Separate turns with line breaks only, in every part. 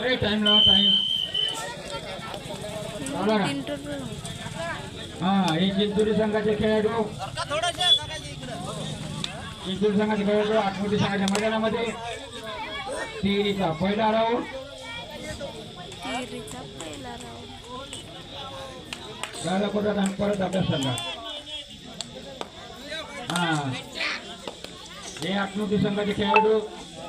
ए time लावा time लावला का हा हे चिंचोली संघाचे खेळाडू. चिंचोली संघाचे खेळाडू आठमोठी संघाच्या मैदानामध्ये. तिरीचा पहिला राऊंड कुठं? आणि परत अभ्यास हा. हे आठमोठी संघाचे खेळाडू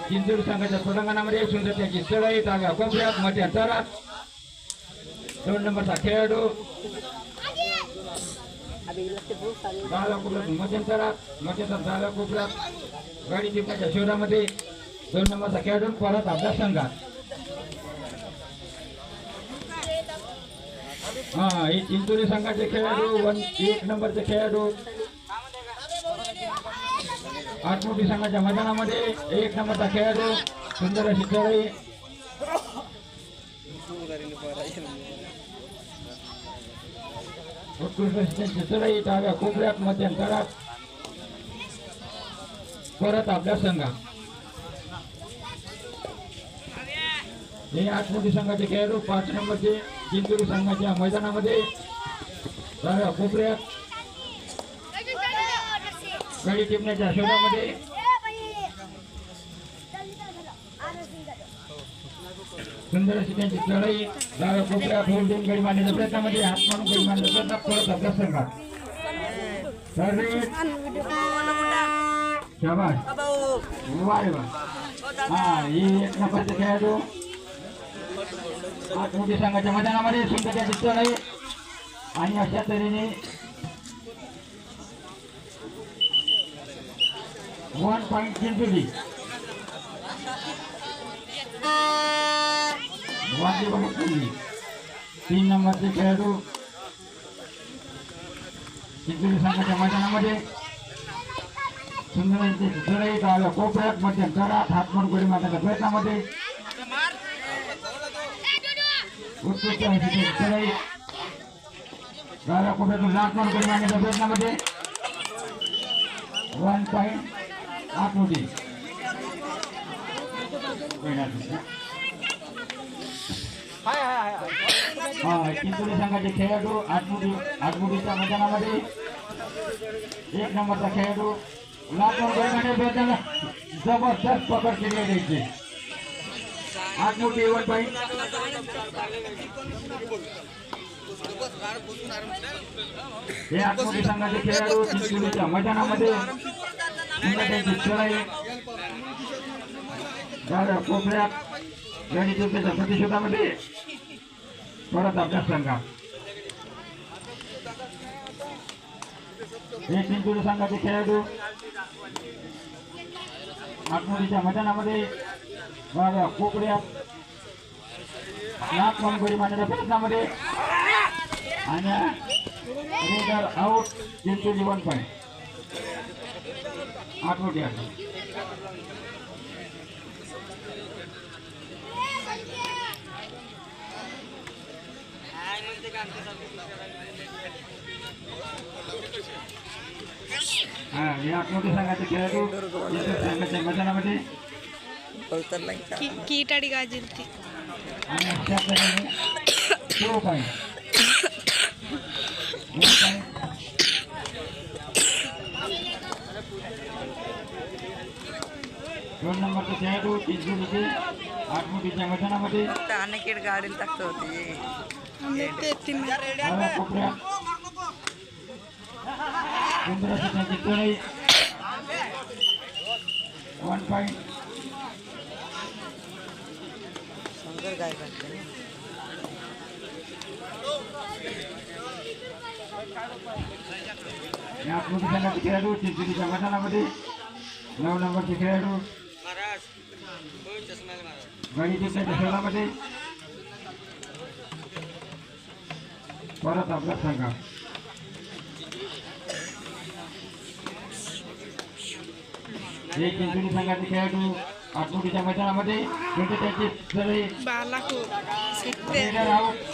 चिंचोली संघाच्या पटांगणामध्ये सुंदर त्याची चढाई जागा कोपऱ्यात मध्ये अंतरात दोन नंबरचा खेळाडू दहाला कोपऱ्यात मध्यंतरात मध्यंतर दहाला कोपऱ्यात गाडी जिंकाच्या शोधामध्ये. दोन नंबरचा खेळाडू परत अभ्यास संघात. हा हे चिंचोली संघाचे खेळाडू वन एक नंबरचे खेळाडू आठ मोठी संघाच्या मैदानामध्ये एक नंबरचा खेळाडू सुंदर अशी चढाई उत्कृष्ट डाव्या कोपऱ्यात मध्यंतरात. परत आपल्या संघात. हे आठमोठी संघाचे खेळाडू पाच नंबरचे चिंचोली संघाच्या मैदानामध्ये. डाव्या कोपऱ्यात. गाडी टिपण्याच्या शोधामध्ये सुंदर अशी त्यांची चढाई डाव्या कोपऱ्यात होल्डिंग गाडी मारण्याच्या प्रयत्नामध्ये हात मारून गाडी मारण्याचा प्रयत्न परत आपल्या संघात. सर्विस शाबास. वा रे वा हा ही एक नंबरचे खेळाडू. आठमोठी संघाच्या मैदानामध्ये सुंदर त्याची चढाई आणि अशा तऱ्हेने वन पॉईंट चिंचोली वाद्य बघितली तीन नंबरचे खेळाडू चिंचोली संघाच्या मैदानामध्ये सुंदर यांची चढाई डाव्या कोपऱ्यात मध्यंतरात हातमार गोळी मारण्याच्या प्रयत्नामध्ये उत्कृष्ट अशी त्यांची चढाई डाव्या कोपऱ्यातून लाटमार गोळी मारण्याच्या प्रयत्नामध्ये वन पॉईंट आठ मोठी हा चिंचोली संघाचे खेळाडू आठमोठी आठमोठीच्या मैदानामध्ये एक नंबरचा खेळाडू लाखोर गोलमाने बेताला जबरदस्त पकड केली द्यायची आठमोठी वन पॉईंट हे आठमोठी संघाचे खेळाडू चिंचोलीच्या मैदानामध्ये पुन्हा चढाई डाव्या कोपऱ्यात गणित चौकीच्या प्रतिशोधामध्ये. परत अभ्यास संघा एक चिंचोली संघाचे खेळाडू. आठमोडीच्या मैदानामध्ये. डाव्या कोपऱ्यात. लाख गडी मांडण्याच्या प्रयत्नामध्ये. आणि raider out Chincholi one point आठमोठी आठ हा हे खेळाडू मैदानामध्ये
कीटाडी गाजील ती
आणि अशा तऱ्हेने तो पॉईंट दोन नंबरचे खेळाडू चिंचोलीचे आठमोठीच्या मैदानामध्ये.
अनेक गाडीला टाकत होती.
सुंदर वन पॉईंट
शंकर गाय काढते ना.
या आठमोठी संघाचे खेळाडू चिंचोलीच्या मैदानामध्ये. नऊ नंबरचे खेळाडू. जिंकण्याच्या खेळामध्ये परत आपला संघ हे चिंचोली संघाचे खेळाडू आठमोठीच्या मैदानामध्ये. शेवटी त्यांची सगळे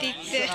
टिकते.